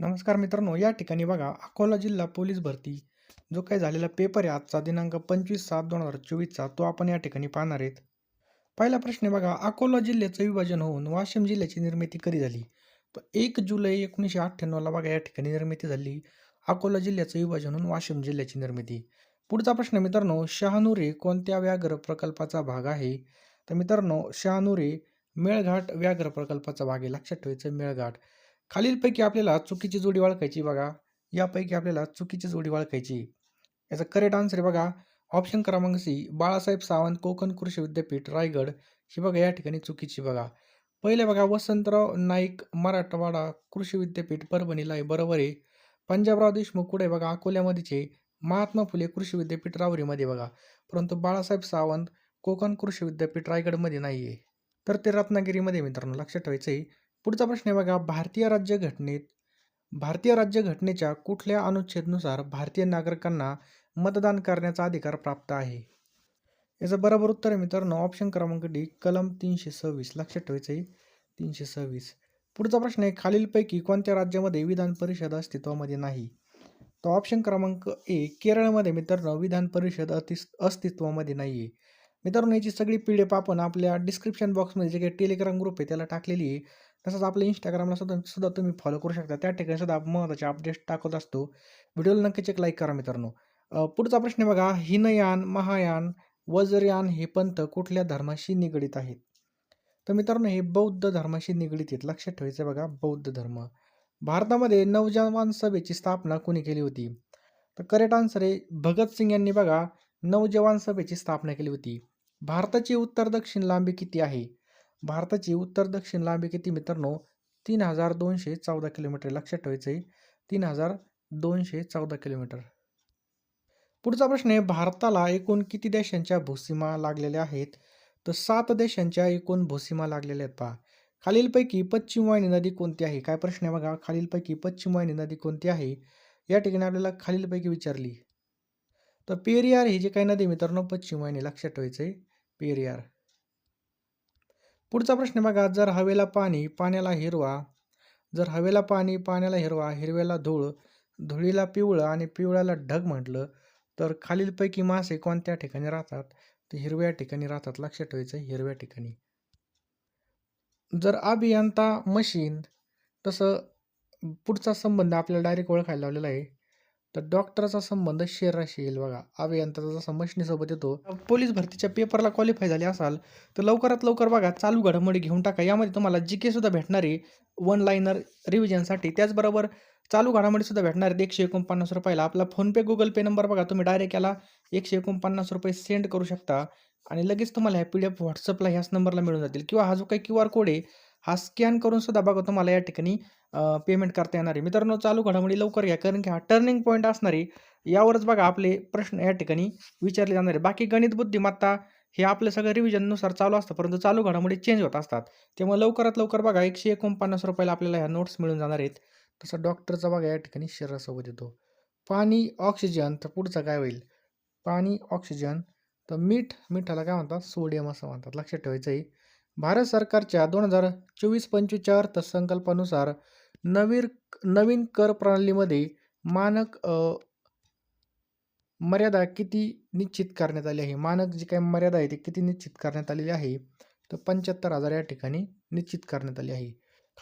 नमस्कार मित्रांनो या ठिकाणी बघा अकोला जिल्हा पोलीस भरती. जो काही झालेला पेपर आहे आजचा दिनांक पंचवीस सात दोन हजार चोवीसचा तो आपण या ठिकाणी पाहणार आहेत. पहिला प्रश्न आहे बघा अकोला जिल्ह्याचं विभाजन होऊन वाशिम जिल्ह्याची निर्मिती कधी झाली? तर एक जुलै एकोणीसशे अठ्ठ्याण्णवला बघा या ठिकाणी निर्मिती झाली. अकोला जिल्ह्याचं विभाजन होऊन वाशिम जिल्ह्याची निर्मिती. पुढचा प्रश्न मित्रांनो शहानूरे कोणत्या व्याघ्र प्रकल्पाचा भाग आहे? तर मित्रांनो शहानूरे मेळघाट व्याघ्र प्रकल्पाचा भाग आहे. लक्षात ठेवायचं मेळघाट. खालीलपैकी आपल्याला चुकीची जोडी ओळखायची बघा. यापैकी आपल्याला चुकीची जोडी ओळखायची. याचा करेक्ट आन्सर आहे बघा. ऑप्शन क्रमांक सी बाळासाहेब सावंत कोकण कृषी विद्यापीठ रायगड. ही बघा या ठिकाणी चुकीची बघा. पहिले बघा वसंतराव नाईक मराठवाडा कृषी विद्यापीठ परभणीला आहे बरोबर आहे. पंजाबराव देशमुख कुठे बघा अकोल्यामध्येचे महात्मा फुले कृषी विद्यापीठ रावरीमध्ये बघा. परंतु बाळासाहेब सावंत कोकण कृषी विद्यापीठ रायगडमध्ये नाही आहे तर ते रत्नागिरीमध्ये मित्रांनो लक्षात ठेवायचं आहे पुढचा प्रश्न आहे बघा भारतीय राज्यघटनेत भारतीय राज्यघटनेच्या कुठल्या अनुच्छेदनुसार भारतीय नागरिकांना मतदान करण्याचा अधिकार प्राप्त आहे? याचं बरोबर उत्तर आहे मित्रांनो ऑप्शन क्रमांक डी कलम तीनशे सव्वीस. लक्षात ठेवायचं आहे तीनशे सव्वीस. पुढचा प्रश्न आहे खालीलपैकी कोणत्या राज्यामध्ये विधान परिषद अस्तित्वामध्ये नाही? तर ऑप्शन क्रमांक ए केरळमध्ये मित्रांनो विधान परिषद अतिस अस्तित्वामध्ये नाही आहे मित्रांनो याची सगळी पी डी एफ आपण आपल्या डिस्क्रिप्शन बॉक्समध्ये जे काही टेलिग्राम ग्रुप आहे त्याला टाकलेली आहे. तसंच आपल्या इंस्टाग्रामला सुद्धा सुद्धा तुम्ही फॉलो करू शकता. त्या ठिकाणी सुद्धा आपण महत्त्वाचे अपडेट्स टाकत असतो. व्हिडिओला नक्कीच एक लाईक करा मित्रांनो. पुढचा प्रश्न बघा. हिनयान महायान वज्रयान हे पंथ कुठल्या धर्माशी निगडीत आहेत? तर मित्रांनो हे बौद्ध धर्माशी निगडीत आहेत. लक्षात ठेवायचं बघा बौद्ध धर्म. भारतामध्ये नवजवान सभेची स्थापना कोणी केली होती? तर करेक्ट आन्सर आहे भगतसिंग यांनी बघा नवजवान सभेची स्थापना केली होती. भारताची उत्तर दक्षिण लांबी किती आहे? भारताची उत्तर दक्षिण लांबी किती मित्रांनो? तीन हजार दोनशे चौदा किलोमीटर. लक्षात ठेवायचं आहे तीन हजार दोनशे चौदा किलोमीटर. पुढचा प्रश्न आहे भारताला एकूण किती देशांच्या भूसीमा लागलेल्या आहेत? तर सात देशांच्या एकूण भूसीमा लागलेल्या आहेत पहा. खालीलपैकी पश्चिम वाहिनी नदी कोणती आहे? काय प्रश्न आहे बघा. खालीलपैकी पश्चिम वाहिनी नदी कोणती आहे? या ठिकाणी आपल्याला खालीलपैकी विचारली. तर पेरियार ही जी काही नदी मित्रांनो पश्चिम वाहिनी लक्षात ठेवायचं आहे पेरियार. पुढचा प्रश्न बघा जर हवेला पाणी पाण्याला हिरवा जर हवेला पाणी पाण्याला हिरवा हिरव्याला धूळ धुळीला पिवळं आणि पिवळ्याला ढग म्हटलं तर खालीलपैकी मासे कोणत्या ठिकाणी राहतात? ते हिरव्या ठिकाणी राहतात. लक्षात ठेवायचं हिरव्या ठिकाणी. जर अभियंता मशीन तसं पुढचा संबंध आपल्याला डायरेक्ट ओळखायला लावलेला आहे. तर डॉक्टरचा संबंध शरीराशी येईल बघा. अभियंताचा जसा येतो. पोलीस भरतीच्या पेपरला क्वालिफाय झाले असाल तर लवकरात लवकर बघा चालू घडामोडी घेऊन टाका. यामध्ये तुम्हाला जी के सुद्धा भेटणार आहे वन लाईनर रिव्हिजनसाठी त्याचबरोबर चालू घडामोडी सुद्धा भेटणार आहेत. एकशे एकोणपन्नास रुपयाला. आपला फोनपे गुगल पे नंबर बघा. तुम्ही डायरेक्ट याला एकशे एकोणपन्नास रुपये सेंड करू शकता. आणि लगेच तुम्हाला ह्या पी डी एफ व्हॉट्सअपला ह्याच नंबरला मिळून जातील. किंवा हा जो काही क्यू आर कोड आहे हा स्कॅन करून सुद्धा बघा तुम्हाला या ठिकाणी पेमेंट करता येणार आहे. मित्रांनो चालू घडामोडी लवकर घ्या कारण की हा टर्निंग पॉईंट असणार आहे. यावरच बघा आपले प्रश्न या ठिकाणी विचारले जाणार आहे. बाकी गणित बुद्धिमत्ता हे आपलं सगळं रिव्हिजननुसार चालू असतं परंतु चालू घडामोडी चेंज होत असतात. त्यामुळे लवकरात लवकर बघा एकशे एकोणपन्नास रुपयाला आपल्याला ह्या नोट्स मिळून जाणार आहेत. तसं डॉक्टरचा बघा या ठिकाणी शरीरासोबत येतो. पाणी ऑक्सिजन तर पुढचं काय होईल? पाणी ऑक्सिजन तर मीठ मिठाला काय म्हणतात? सोडियम असं म्हणतात. लक्षात ठेवायचं आहे भारत सरकारच्या दोन हजार चोवीस पंचवीसच्या अर्थसंकल्पानुसार नवीन नवीन कर प्रणालीमध्ये मानक मर्यादा किती निश्चित करण्यात आली आहे? मानक जी काही मर्यादा आहे ती किती निश्चित करण्यात आलेली आहे? तर पंच्याहत्तर हजार या ठिकाणी निश्चित करण्यात आली आहे.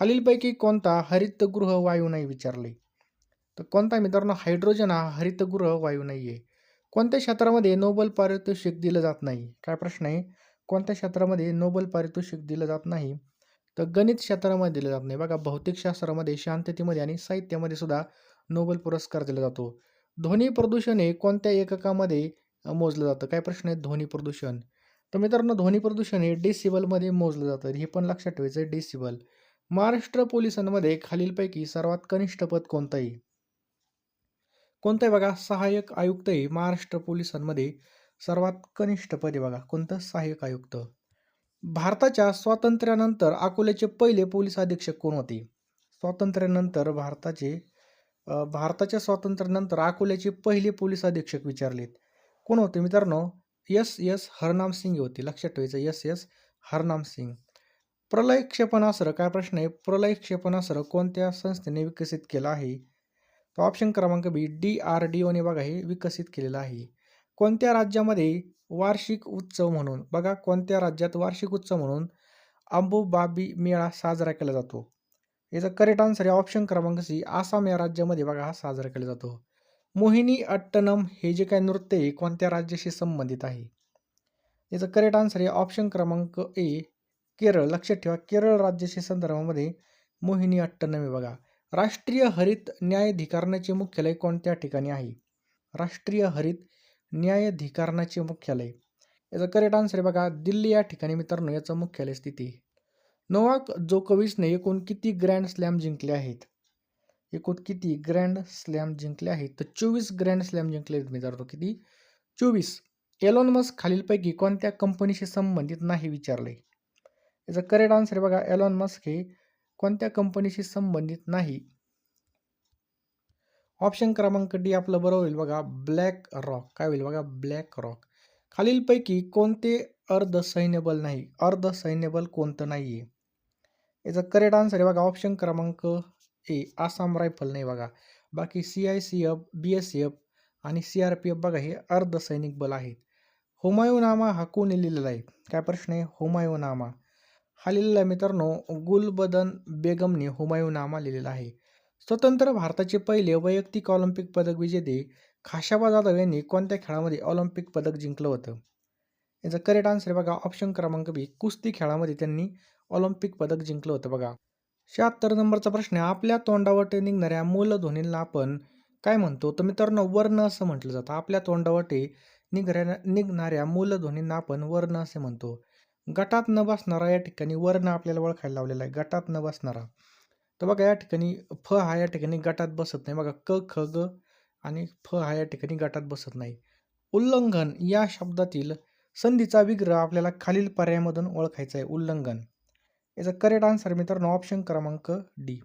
खालीलपैकी कोणता हरितगृह वायू नाही विचारले? तर कोणता मित्रांनो हायड्रोजन हा हरितगृह वायू नाही आहे कोणत्या क्षेत्रामध्ये नोबल पारितोषिक दिलं जात नाही? काय प्रश्न आहे? कोणत्या क्षेत्रामध्ये नोबल पारितोषिक दिलं जात नाही? तर गणित क्षेत्रामध्ये दिलं जात नाही. बघा भौतिकशास्त्रामध्ये शांततेमध्ये आणि साहित्यामध्ये सुद्धा नोबेल पुरस्कार दिला जातो. ध्वनी प्रदूषण हे कोणत्या एककामध्ये मोजलं जातं? काय प्रश्न आहे ध्वनी प्रदूषण. तर मित्रांनो ध्वनी प्रदूषण हे डेसिबलमध्ये मोजलं जातं. हे पण लक्षात ठेवायचं आहे डेसिबल महाराष्ट्र पोलिसांमध्ये खालीलपैकी सर्वात कनिष्ठ पद कोणतं आहे? कोणतं आहे बघा? सहाय्यक आयुक्तही महाराष्ट्र पोलिसांमध्ये. सर्वात कनिष्ठ पदे बघा कोणतं? सहाय्यक आयुक्त. भारताच्या स्वातंत्र्यानंतर अकोल्याचे पहिले पोलीस अधीक्षक कोण होते? स्वातंत्र्यानंतर भारताचे भारताच्या स्वातंत्र्यानंतर अकोल्याचे पहिले पोलीस अधीक्षक विचारलेत. कोण होते मित्रांनो? यस यस हरनाम सिंग होते. लक्षात ठेवायचं यस यस हरनाम सिंग प्रलय क्षेपणास्त्र काय प्रश्न आहे? प्रलय क्षेपणास्त्र कोणत्या संस्थेने विकसित केलं आहे? तर ऑप्शन क्रमांक बी डी आर डी ओने बघा हे विकसित केलेलं आहे. कोणत्या राज्यामध्ये वार्षिक उत्सव म्हणून बघा कोणत्या राज्यात वार्षिक उत्सव म्हणून अंबुबाबी मेळा साजरा केला जातो? याचा करेक्ट आन्सर आहे ऑप्शन क्रमांक सी आसाम या राज्यामध्ये बघा हा साजरा केला जातो. मोहिनी अट्टनम हे जे काही नृत्य आहे कोणत्या राज्याशी संबंधित आहे? याचं करेक्ट आन्सर आहे ऑप्शन क्रमांक ए केरळ. लक्षात ठेवा केरळ राज्याच्या संदर्भामध्ये मोहिनी अट्टनम आहे बघा. राष्ट्रीय हरित न्यायाधिकरणाचे मुख्यालय कोणत्या ठिकाणी आहे? राष्ट्रीय हरित न्यायाधिकरणाचे मुख्यालय. याचा करेक्ट आन्सर आहे बघा दिल्ली या ठिकाणी मित्रांनो याचं मुख्यालय स्थिती. नोवाक जोकोविचने एकूण किती ग्रँड स्लॅम जिंकले आहेत? एकूण किती ग्रँड स्लॅम जिंकले आहेत? तर चोवीस ग्रँड स्लॅम जिंकले आहेत मित्रांनो किती? चोवीस. एलॉन मस्क खालीलपैकी कोणत्या कंपनीशी संबंधित नाही विचारले? याचा करेक्ट आन्सर आहे बघा एलॉन मस्क हे कोणत्या कंपनीशी संबंधित नाही? ऑप्शन क्रमांक डी आपलं बरोबर होईल बघा. ब्लॅक रॉक काय होईल बघा? ब्लॅक रॉक खालीलपैकी कोणते अर्ध सैन्यबल नाही? अर्ध सैन्यबल कोणतं नाही आहे याचा करेक्ट आन्सर आहे बघा. ऑप्शन क्रमांक ए आसाम रायफल नाही बघा. बाकी C I C F B S F आणि सी आर पी एफ बघा हे अर्धसैनिक बल आहेत. हुमायूनामा हा कोणी लिहिलेला आहे? काय प्रश्न आहे? हुमायूनामा. हा लिहिलेला आहे मित्रांनो गुलबदन बेगमने हुमायूनामा लिहिलेला आहे. स्वतंत्र भारताचे पहिले वैयक्तिक ऑलिम्पिक पदक विजेते खाशाबा जाधव यांनी कोणत्या खेळामध्ये ऑलिम्पिक पदक जिंकलं होतं? याचा करेक्ट आन्सर बघा ऑप्शन क्रमांक बी कुस्ती खेळामध्ये त्यांनी ऑलिम्पिक पदक जिंकलं होतं बघा. शहात्तर नंबरचा प्रश्न आहे आपल्या तोंडावटे निघणाऱ्या मूलध्वनींना आपण काय म्हणतो? तर मित्रांनो वर्ण असं म्हटलं जातं. आपल्या तोंडावटे निघऱ्या निघणाऱ्या मूलध्वनींना आपण वर्ण असे म्हणतो. गटात न बसणारा या ठिकाणी वर्ण आपल्याला ओळखायला लावलेला आहे. गटात न बसणारा. तर बघा या ठिकाणी फ हा या ठिकाणी गटात बसत नाही. बघा क ख ग आणि फ हा या ठिकाणी गटात बसत नाही. उल्लंघन या शब्दातील संधीचा विग्रह आपल्याला खालील पर्यायामधून ओळखायचा आहे. उल्लंघन. याचं करेक्ट आन्सर मित्रांनो ऑप्शन क्रमांक डी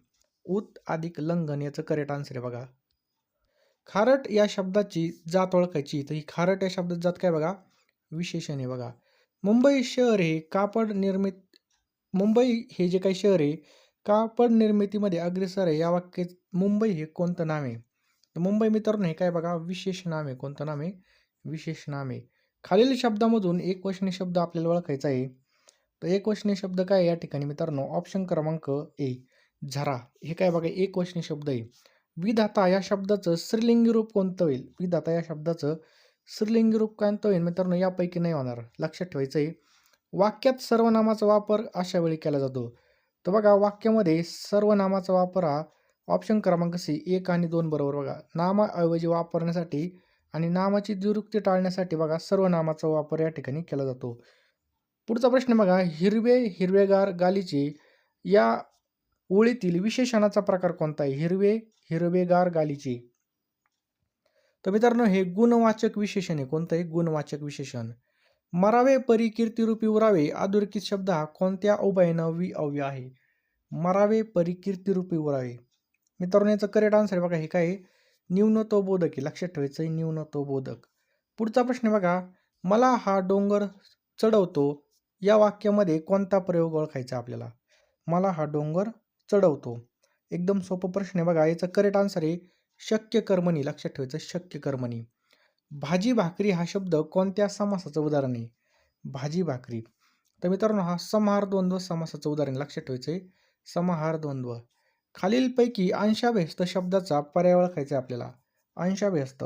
उत अधिक लंघन याचं करेक्ट आन्सर आहे बघा. खारट या शब्दाची जात ओळखायची. तर ही खारट या शब्दात जात काय बघा? विशेषण आहे बघा. मुंबई शहर हे कापड निर्मित मुंबई हे जे काही शहर आहे कापड निर्मितीमध्ये अग्रेसर आहे. या वाक्यात मुंबई हे कोणतं नाव आहे? तर मुंबई मित्रांनो हे काय बघा? विशेष नाम आहे. कोणतं नाम आहे? विशेष नाम आहे. खालील शब्दामधून एक वचनी शब्द आपल्याला ओळखायचा आहे. तर एक वचनी शब्द काय या ठिकाणी मित्रांनो ऑप्शन क्रमांक ए झरा. हे काय बघा? एक वचनी शब्द आहे. विधाता या शब्दाचं स्त्रीलिंगी रूप कोणतं होईल? विधाता या शब्दाचं स्त्रीलिंगी रूप कोणतं होईल? मित्रांनो यापैकी नाही होणार. लक्षात ठेवायचं आहे. वाक्यात सर्वनामाचा वापर अशा वेळी केला जातो. तर बघा वाक्यामध्ये सर्वनामाचा वापर हा ऑप्शन क्रमांक सी एक आणि दोन बरोबर बघा. नामाऐवजी वापरण्यासाठी आणि नामाची दुरुक्ती टाळण्यासाठी बघा सर्वनामाचा वापर या ठिकाणी केला जातो. पुढचा प्रश्न बघा हिरवे हिरवेगार गालीचे या ओळीतील विशेषणाचा प्रकार कोणता आहे? हिरवे हिरवेगार गालीचे. तर मित्रांनो हे गुणवाचक विशेषण आहे. कोणतं आहे? गुणवाचक विशेषण. मरावे परी कीर्तिरूपी उरावे अधोरेखित शब्द हा कोणत्या उभयनं अव्य आहे? मरावे परी कीर्तिरूपी उरावे. मित्रांनो याचं करेक्ट आन्सर आहे बघा हे काय न्यून न्यूनतो बोधक आहे. लक्षात ठेवायचं आहे न्यूनतो बोधक पुढचा प्रश्न बघा मला हा डोंगर चढवतो या वाक्यामध्ये कोणता प्रयोग ओळखायचा आपल्याला? मला हा डोंगर चढवतो. एकदम सोपं प्रश्न आहे बघा याचं करेक्ट आन्सर आहे शक्य कर्मणी लक्षात ठेवायचं शक्य कर्मणी भाजी भाकरी हा शब्द कोणत्या समासाचं उदाहरण आहे? भाजी भाकरी तर मित्रांनो हा समाहार द्वंद्व समासाचं उदाहरण लक्षात ठेवायचं आहे समाहार द्वंद्व. खालीलपैकी अंशाभ्यस्त शब्दाचा पर्याय ओळखायचा आहे आपल्याला. अंशाभ्यस्त.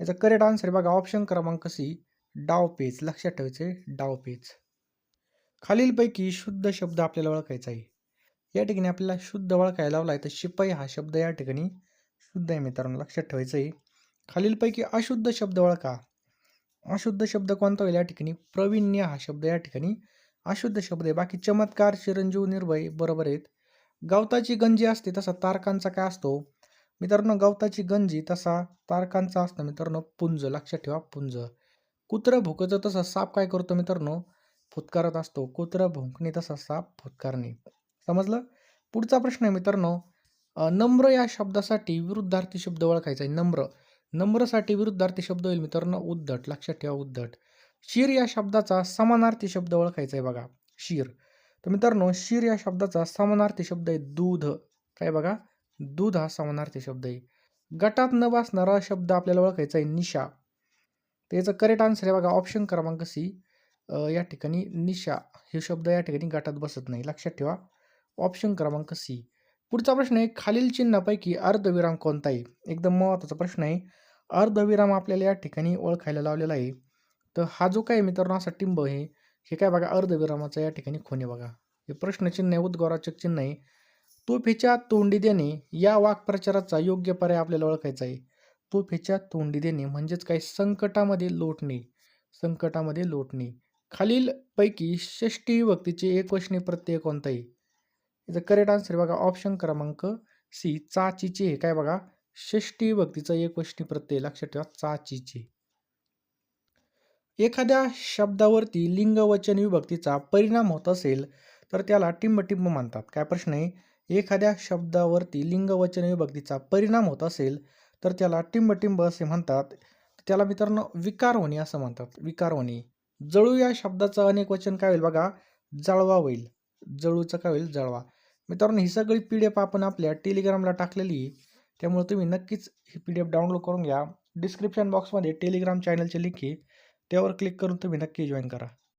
याचा करेक्ट आन्सर बघा. ऑप्शन क्रमांक सी डावपेच लक्षात ठेवायचे डावपेच खालीलपैकी शुद्ध शब्द आपल्याला ओळखायचा आहे. या ठिकाणी आपल्याला शुद्ध ओळखायला लावला आहे तर शिपाई हा शब्द या ठिकाणी शुद्ध आहे मित्रांनो. लक्षात ठेवायचं आहे खालीलपैकी अशुद्ध शब्द ओळखा. अशुद्ध शब्द कोणता होईल या ठिकाणी? प्रवीण्य हा शब्द या ठिकाणी. अशुद्ध शब्द आहे. बाकी चमत्कार चिरंजीव निर्भय बरोबर आहेत. गवताची गंजी असते तसा तारकांचा काय असतो? मित्रांनो गवताची गंजी तसा तारकांचा असतो मित्रांनो पुंज. लक्षात ठेवा पुंज. कुत्रं भुकचं तसा साप काय करतो मित्रांनो? फुतकारत असतो. कुत्रं भुंकणे तसा साप फुतकारणे समजलं? पुढचा प्रश्न आहे मित्रांनो नम्र या शब्दासाठी विरुद्धार्थी शब्द ओळखायचा आहे. नम्र. नम्रसाठी विरुद्धार्थी शब्द होईल मित्रांनो. उद्धट लक्षात ठेवा उद्धट. शीर या शब्दाचा समानार्थी शब्द ओळखायचा आहे बघा. शीर. तर मित्रांनो शिर या शब्दाचा समानार्थी शब्द आहे दूध. काय बघा? दूध हा समानार्थी शब्द आहे. गटात न वाचणारा शब्द आपल्याला ओळखायचा आहे निशा. तर याचं करेक्ट आन्सर आहे बघा ऑप्शन क्रमांक सी. या ठिकाणी निशा. हे शब्द या ठिकाणी गटात बसत नाही. लक्षात ठेवा. ऑप्शन क्रमांक सी. पुढचा प्रश्न आहे खालील चिन्हापैकी अर्धविराम कोणता आहे? एकदम महत्त्वाचा प्रश्न आहे. अर्धविराम आपल्याला या ठिकाणी ओळखायला लावलेला आहे. तर हा जो काय मित्रांनो असा टिंब आहे. हे काय बघा अर्धविरामाचा या ठिकाणी खोने बघा. हे प्रश्नचिन्ह आहे उद्गौराचक चिन्ह आहे. तोफेच्या तोंडी देणे या वाक्प्रचाराचा योग्य पर्याय आपल्याला ओळखायचा आहे. तोफेच्या तोंडी देणे म्हणजेच काय? संकटामध्ये लोटणे. संकटामध्ये लोटणे. खालील पैकी षष्टी विभक्तीचे एकवचनी प्रत्यय कोणता आहे? याचं करेक्ट आन्सर बघा. ऑप्शन क्रमांक सी चाचीचे हे काय बघा? षष्टी विभक्तीचा एकवचनी प्रत्यय लक्षात ठेवा चाचीचे. एखाद्या शब्दावरती लिंगवचन विभक्तीचा परिणाम होत असेल तर त्याला टिंबटिंब म्हणतात काय प्रश्न आहे? एखाद्या शब्दावरती लिंगवचन विभक्तीचा परिणाम होत असेल तर त्याला टिंबटिंब असे म्हणतात. त्याला मित्रांनो विकार होणे असं म्हणतात. विकार होणे जळू या शब्दाचं अनेक वचन काय होईल बघा? जळवा होईल. जळूचं काय होईल? जळवा. मित्रांनो ही सगळी पी डी एफ आपण आपल्या टेलिग्रामला टाकलेली त्यामुळे तुम्ही नक्कीच ही पी डी एफ डाउनलोड करून घ्या डिस्क्रिप्शन बॉक्समध्ये टेलिग्राम चॅनलचे लिंक आहे. त्यावर क्लिक करून तुम्ही नक्की जॉईन करा.